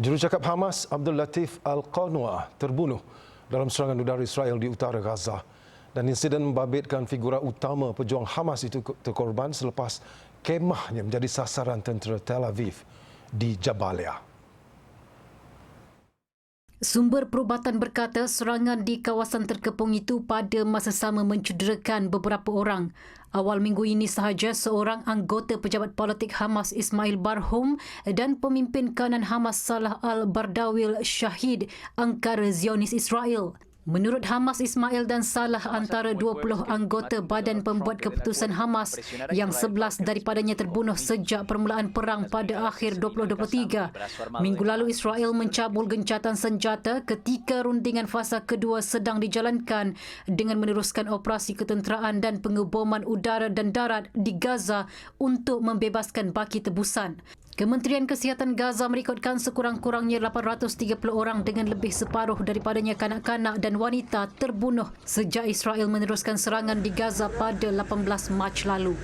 Jurucakap Hamas Abdul Latif Al-Qanwa terbunuh dalam serangan udara Israel di utara Gaza. Dan insiden membabitkan figura utama pejuang Hamas itu terkorban selepas kemahnya menjadi sasaran tentera Tel Aviv di Jabalia. Sumber perubatan berkata serangan di kawasan terkepung itu pada masa sama mencederakan beberapa orang. Awal minggu ini sahaja seorang anggota pejabat politik Hamas Ismail Barhum dan pemimpin kanan Hamas Salah Al-Bardawil syahid angkara Zionis Israel. Menurut Hamas, Ismail dan Salah antara 20 anggota badan pembuat keputusan Hamas yang 11 daripadanya terbunuh sejak permulaan perang pada akhir 2023. Minggu lalu Israel mencabul gencatan senjata ketika rundingan fasa kedua sedang dijalankan dengan meneruskan operasi ketenteraan dan pengeboman udara dan darat di Gaza untuk membebaskan baki tebusan. Kementerian Kesihatan Gaza merekodkan sekurang-kurangnya 830 orang dengan lebih separuh daripadanya kanak-kanak dan wanita terbunuh sejak Israel meneruskan serangan di Gaza pada 18 Mac lalu.